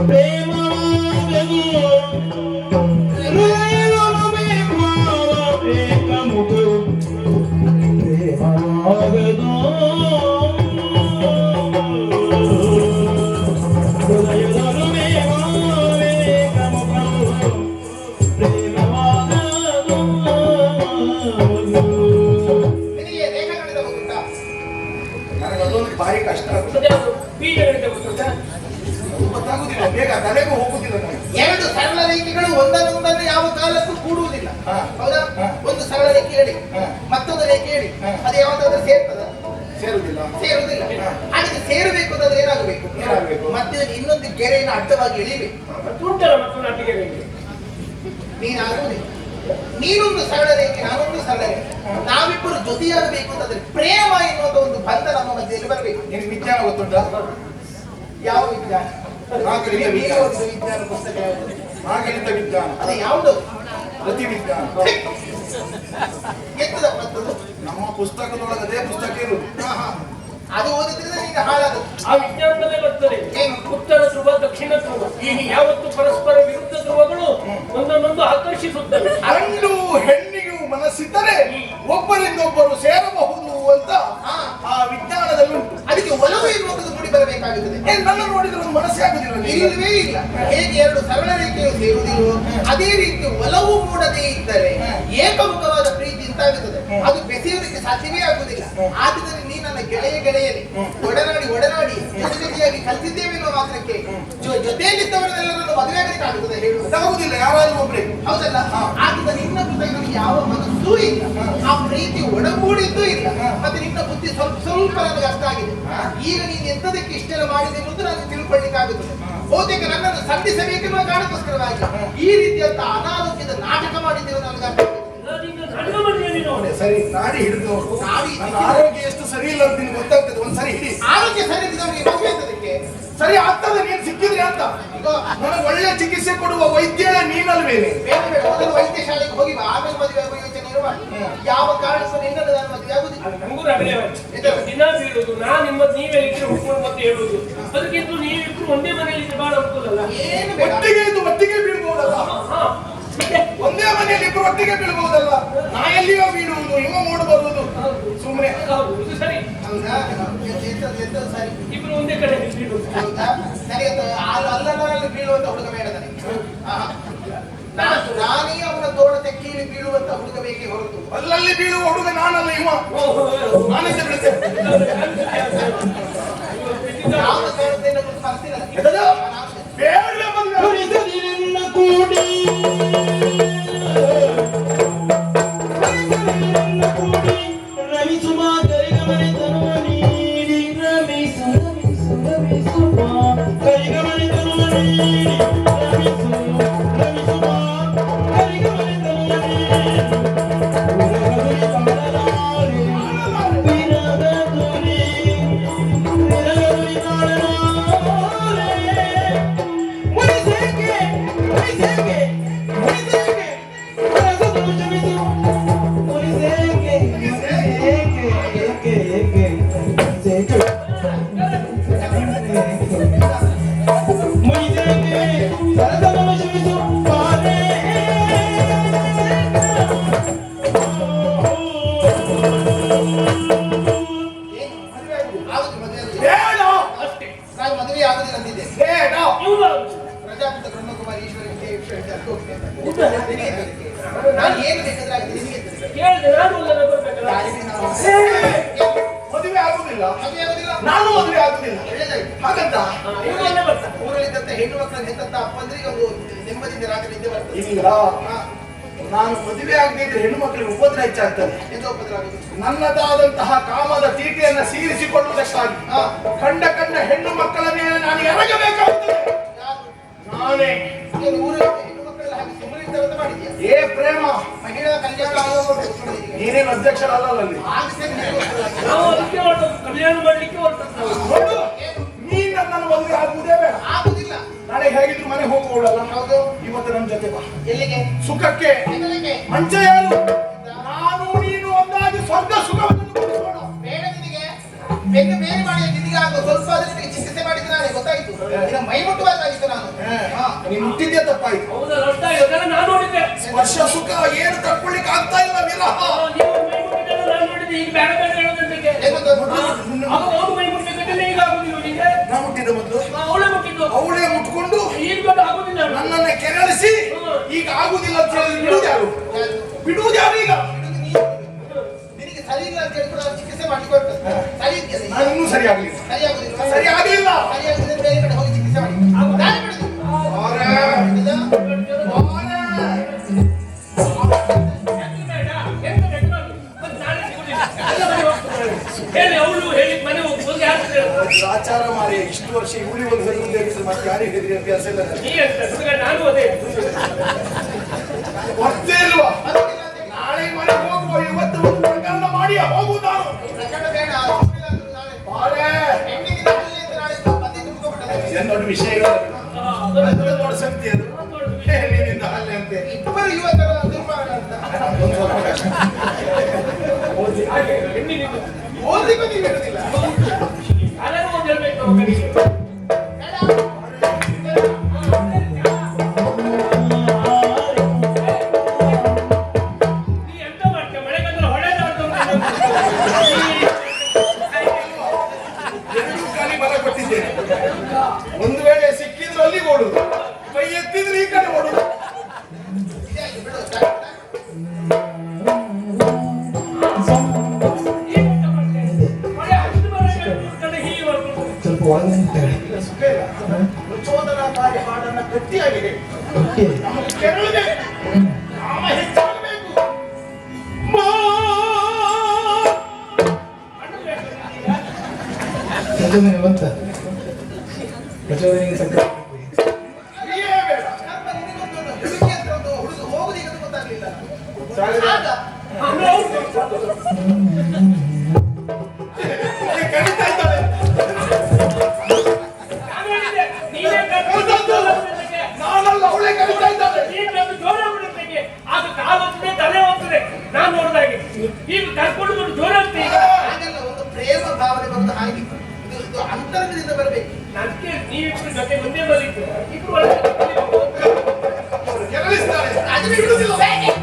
bem ಬೇಗ ತಲೆಗೂ ಹೋಗುದಿಲ್ಲ ಎರಡು ಸರಳ ರೇಖೆಗಳು ಒಂದನ್ನೊಂದನ್ನು ಯಾವ ಕಾಲಕ್ಕೂ ಕೂಡುವುದಿಲ್ಲ. ಹೌದಾ? ಒಂದು ಸರಳ ರೇಖೆ ಹೇಳಿ. ಮತ್ತೊಂದು ರೇಖೆ ಹೇಳಿ. ಅದು ಯಾವ್ದಾದ್ರು ಸೇರ್ತದ? ಸೇರುವುದಿಲ್ಲ ಸೇರುವುದಿಲ್ಲ ಅದಕ್ಕೆ ಹಾಗೆ ಸೇರಬೇಕು ಅಂತಂದ್ರೆ ಏನಾಗಬೇಕು? ಏನಾಗ್ಬೇಕು? ಮತ್ತೆ ಇನ್ನೊಂದು ಗೆರೆಯನ್ನು ಅಡ್ಡವಾಗಿ ರೇಖೆ ನೀನಾಗುವುದಿಲ್ಲ. ನೀನೊಂದು ಸರಳ ರೇಖೆ ನಾನೊಂದು ಸರಳ ರೇಖೆ. ನಾವಿಬ್ಬರು ಜೊತೆಯಾಗಬೇಕು ಅಂತಂದ್ರೆ ಪ್ರೇಮ ಎನ್ನುವಂತ ಒಂದು ಬಂಧ ನಮ್ಮ ಮಧ್ಯದಲ್ಲಿ ಬರಬೇಕು. ನಿಮ್ಗೆ ವಿಜ್ಞಾನ ಗೊತ್ತುಂಟ? ಯಾವ ವಿಜ್ಞಾನ? ನಾಗರಿಕ ವಿಜ್ಞಾನ. ವಿಜ್ಞಾನ. ಪುಸ್ತಕ ಯಾವುದು? ನಾಗರಿಕ ವಿಜ್ಞಾನ. ಅದು ಯಾವುದು ಪ್ರತಿ ವಿಜ್ಞಾನ ನಮ್ಮ ಪುಸ್ತಕದೊಳಗೆ ಅದೇ ಪುಸ್ತಕ ಇರುವುದು. ಅದು ಓದಿದ್ರೆ ಈಗ ಹಾಳಾದ ಆ ವಿಜ್ಞಾನದಲ್ಲೇ ಬರ್ತದೆ? ಉತ್ತರ ಧ್ರುವ ದಕ್ಷಿಣ ಧ್ರುವ ಯಾವತ್ತು ಪರಸ್ಪರ ವಿರುದ್ಧ ಧ್ರುವಗಳು ಒಂದನ್ನೊಂದು ಆಕರ್ಷಿಸುತ್ತವೆ ಗಂಡು ಹೆಣ್ಣಿಗೂ ಮನಸ್ಸಿದ್ದರೆ ಒಬ್ಬರಿಂದೊಬ್ಬರು ಸೇರಬಹುದು ಅಂತ ಹಾ. ಆ ವಿಜ್ಞಾನದಲ್ಲಿ ಉಂಟು ಅದಕ್ಕೆ ಒಲವು ಎನ್ನುವಂಥದ್ದು ಮೂಡಿ ಬರಬೇಕಾಗುತ್ತದೆ ಏ, ನನ್ನ ನೋಡಿದ್ರೆ ಒಂದು ಮನಸ್ಸೇ ಆಗುದಿಲ್ಲ ನಿನಗೆ? ಇಲ್ಲವೇ ಇಲ್ಲ. ಹೇಗೆ ಎರಡು ಸರಳ ರೇಖೆಯು ಸೇರುವುದಿಲ್ಲವೋ ಅದೇ ರೀತಿ ಒಲವು ಮೂಡದೇ ಇದ್ದರೆ ಏಕಮುಖವಾದ ಪ್ರೀತಿ ಇಂತಾಗುತ್ತದೆ ಅದು ಬೆಸೆಯುವುದಕ್ಕೆ ಸಾಧ್ಯವೇ ಆಗುವುದಿಲ್ಲ. ಆದ್ದರಿಂದ ನೀ ನನ್ನ ಗೆಳೆಯ ಗೆಳೆಯಲಿ ಒಡನಾಡಿ ಒಡನಾಡಿ ಜೊತೆ ಜೊತೆಯಾಗಿ ಕಲಿತಿದ್ದೇವೆ ಎನ್ನುವ ಮಾತ್ರಕ್ಕೆ ಜೊ- ಜೊತೆಯಲ್ಲಿದ್ದವರನ್ನೆಲ್ಲರನ್ನು ಮದುವೆ ಆಗಲಿಕ್ಕಾಗುತ್ತದೆ ಹೇಳುವುದು ಆಗುದಿಲ್ಲ ಯಾರಾದ್ರೂ ಒಬ್ರೆ. ಹೌದಲ್ಲ? ಆಗ ನಿನ್ನ ಜೊತೆಗೆ ಯಾವ ಮನಸ್ಸೂ ಇಲ್ಲ. ಆ ಪ್ರೀತಿ ಒಡಗೂಡಿದ್ದೂ ಇಲ್ಲ. ಮತ್ತೆ ನಿನ್ನ ಬುದ್ಧಿ ಸ್ವಲ್ಪ ಸ್ವಲ್ಪ ನನಗೆ ಅರ್ಥ ಆಗಿದೆ. ಈಗ ನೀನು ಎಂತದಕ್ಕೆ ಇಷ್ಟೆಲ್ಲ ಮಾಡಿದೆ ಎನ್ನುವುದು ನನಗೆ ತಿಳ್ಕೊಳ್ಳಿಕ್ಕಾಗುತ್ತದೆ. ಬಹುತೇಕ ನನ್ನನ್ನು ಸಂಧಿಸಬೇಕೆನ್ನುವ ಕಾರಣಕ್ಕೋಸ್ಕರವಾಗಿ ಈ ರೀತಿಯಂತ ಅನಾರೋಗ್ಯದ ನಾಟಕ ಮಾಡಿದ್ದೇವೆ ನನಗೆ ನಾನೀಗ ಸರಿ ನಾಡಿ ಹಿಡಿದು ನನ್ನ ಆರೋಗ್ಯ ಎಷ್ಟು ಸರಿ ಇಲ್ಲ ಅಂತ ನಿಮ್ಗೆ ಗೊತ್ತಾಗ್ತದೆ ಒಂದ್ ಸರಿ ಹಿಡಿ. ಆರೋಗ್ಯ ಸರಿ ಇದ್ದವನಿಗೆ ಮದುವೆ ಅದಕ್ಕೆ? ಸರಿ ಆಗ್ತದೆ ನೀನ್ ಸಿಕ್ಕಿದ್ರೆ ಅಂತ. ನನಗೆ ಒಳ್ಳೆ ಚಿಕಿತ್ಸೆ ಕೊಡುವ ವೈದ್ಯ ನೀನಲ್ವೇನೆ ವೈದ್ಯ ಶಾಲೆಗೆ ಹೋಗಿ ಆಮೇಲೆ ಮದುವೆ ಆಗುವ ಯೋಚನೆ ಇರುವ. ಯಾವ ಕಾರಣಕ್ಕೂ ನಿನ್ನನ್ನು ನಾನು ಮದುವೆ ಆಗುದಿಲ್ಲ. ನನಗೂ ದಿನ ಬೀಳುದು ನಾನು ನಿಮ್ಮದು ನೀವೇ ಇದ್ರೆ ಹುಡ್ಕೊಂಡು ಮತ್ತೆ ಹೇಳುದು. ಅದಕ್ಕಿಂತ ನೀವಿಬ್ರು ಒಂದೇ ಮನೆಯಲ್ಲಿ ಬಹಳ ಅನುಕೂಲ ಅಲ್ಲ? ಏನು ಒಟ್ಟಿಗೆ ಇದು ಒಟ್ಟಿಗೆ ಬೀಳ್ಬಹುದಲ್ಲ ಹಾ, ಹಾ. ಮತ್ತೆ ಒಂದೇ ಮನೆಯಲ್ಲಿ ಇಬ್ಬರು ಒಟ್ಟಿಗೆ ಬೀಳ್ಬಹುದಲ್ಲ ನಾ ಎಲ್ಲಿಯೋ ಬೀಳುವುದು ಇವ ಮೂಡು ಬರುವುದು ಸುಮ್ಮನೆ ಸರಿ. ಸರಿ ಇಬ್ರು ಒಂದೇ ಕಡೆ ಹೌದಾ? ಅದು ಅಲ್ಲ- ಅಲ್ಲಲ್ಲರಲ್ಲಿ ಬೀಳುವಂತ ಹುಡುಗ ಬೇಡ. ನಾನು ನಾನೇ ಅವನ ತೋಳ ಕೀಳಿ ಬೀಳುವಂತ ಹುಡುಗ ಬೇಕೇ ಹೊರತು. ಅಲ್ಲಲ್ಲಿ ಬೀಳುವ ಹುಡುಗ ನಾನಲ್ಲ ಇವ. ನಾನೇ ಬೀಳುತ್ತೆ ಯಾವ ತೋಳದಿಂದ ಬರ್ತಿಲ್ಲ Praise Him. ನಾನು ಏನು ಬೇಕಾದ್ರೆ ನಿನಗೆ ಮದುವೆ ಆಗುದಿಲ್ಲ ನಾನು ಮದುವೆ ಆಗುದಿಲ್ಲ ಹಾಗಂತ ಊರಲ್ಲಿದ್ದಂತ ಹೆಣ್ಣು ಮಕ್ಕಳ ಹೆತ್ತಂತ ಅಪ್ಪಂದ್ರಿಗೆ ಒಂದು ನೆಮ್ಮದಿಯಿಂದ ರಾತ್ರಿ ನಿದ್ದೆ ಬರ್ತದೆ ಇಲ್ಲ ನಾನು ಮದುವೆ ಆಗದಿದ್ರೆ ಹೆಣ್ಣು ಮಕ್ಕಳಿಗೆ ಉಪದ್ರ ಹೆಚ್ಚಾಗ್ತದೆ ನನ್ನದಾದಂತಹ ಕಾಮದ ತೀಟೆಯನ್ನ ಸೀರಿಸಿಕೊಳ್ಳುವುದಕ್ಕಾಗಿ. ಕಂಡ ಕಂಡ ಹೆಣ್ಣು ಮಕ್ಕಳ ಮೇಲೆ ನಾನು ಎರಗಬೇಕಾಗುತ್ತದೆ ನಾನೇ ಏ ಪ್ರೇಮ ಮಹಿಳಾ ಕಲ್ಯಾಣ ಆಯೋಗ ಕೊಟ್ಟಿದೆ ಅಧ್ಯಕ್ಷರ ನೀನೇನು ಅಧ್ಯಕ್ಷರಲ್ಲ ಅಲ್ಲಿ. ನಾವು ಅದಕ್ಕೆ ಹೊರಟದ್ದು ಕಲ್ಯಾಣ ಮಾಡ್ಲಿಕ್ಕೆ ಹೊರಟದ್ದು. ನಾವು ನೋಡು ನೀನ್ ನನ್ನನ್ನು ಮದುವೆ ಆಗುವುದೇ ಬೇಡ. ಆಗುದಿಲ್ಲ. ನಾಳೆ ಹೇಗಿದ್ರು ಮನೆ ಹೋಗುವಳಲ್ಲ ಹೌದು. ಇವತ್ತು ನನ್ನ ಜೊತೆ ಬಾ. ಎಲ್ಲಿಗೆ? ಸುಖಕ್ಕೆ? ಮಂಚ ಯಾರು? ನಾನು ನೀನು ಒಂದಾಗಿ ಸ್ವರ್ಗ ಸುಖವನ್ನು. ಬೇಡ ನಿನಗೆ? ಬೇರೆ ಮಾಡಿ ನಿನಗೆ ಆಗುವ ಸ್ವಲ್ಪ ಆದ್ರೆ ಗೊತ್ತಾಯ್ತು ಮೈ ಮುಟ್ಟಬೇಕಾಗಿತ್ತು ನಾನು. ನೀನು ಮುಟ್ಟಿದ್ದೆ ತಪ್ಪಾಯ್ತು? ಹೌದಾ ಅರ್ಥ ಆಯ್ತಲ್ಲ ನಾನು ನೋಡಿದ್ದೆ. ಸ್ಪರ್ಶ ಸುಖ ಏನು ತಕ್ಕೊಳ್ಳಿಕ್ಕೆ ಆಗ್ತಾ ಇಲ್ಲ ವಿರಹ ನೀವು ಮೈ ಮುಟ್ಟಿದ್ದೆಲ್ಲ ನಾನು ನೋಡಿದ್ದೆ ಈಗ ಬೇಡ ಬೇಡ ಹೇಳೋದಂತಕ್ಕೆ ಅವಾಗ ಅವ್ರು ಮೈ ಮುಟ್ಟಿದ್ದಕ್ಕೆ ಈಗ ಆಗುದಿಲ್ಲ ನಿಂಗೆ? ನಾ ಮುಟ್ಟಿದ್ದೆ ಮೊದಲು? ಅವಳೇ ಮುಟ್ಟಿದ್ದು. ಅವಳೇ ಮುಟ್ಕೊಂಡು ಈಗ ಆಗುದಿಲ್ಲ. ನನ್ನನ್ನ ಕೆರಳಿಸಿ ಈಗ ಆಗುದಿಲ್ಲ ಅಂತ ಹೇಳಿ ಬಿಡುವುದು ಯಾರು? ಬಿಡುವುದು ಯಾರು ಈಗ? ಚಿಕಿತ್ಸೆ ಮಾಡಿ? ನಾನು ಇನ್ನೂ ಸರಿ ಆಗ್ಲಿಲ್ಲ. ಸರಿ ಆಗ್ಲಿಲ್ಲ. ಬೇರೆ ಕಡೆ ಹೋಗಿ ಚಿಕಿತ್ಸೆ ಮಾಡಿ. ಹೇಳಿ ಅವಳು ಹೇಳಿ ಮನೆ? ಆಚಾರ ಮಾರಿ ಇಷ್ಟು ವರ್ಷ ಇವಳಿ ಒಂದು ಮತ್ತೆ ಯಾರಿಗೆ ಹೆದರಿ ಅಭ್ಯಾಸ ಇಲ್ಲ. ನಾನು ಅದೇ. Arriba mi verde. ಕೆರಳಬೇಕು ನಾಮ ಹೆಚ್ಚಾಗಬೇಕು ಬಂತ ಪ್ರಚೋದನೆಗೆ ಬೇಡ Para de me resolver!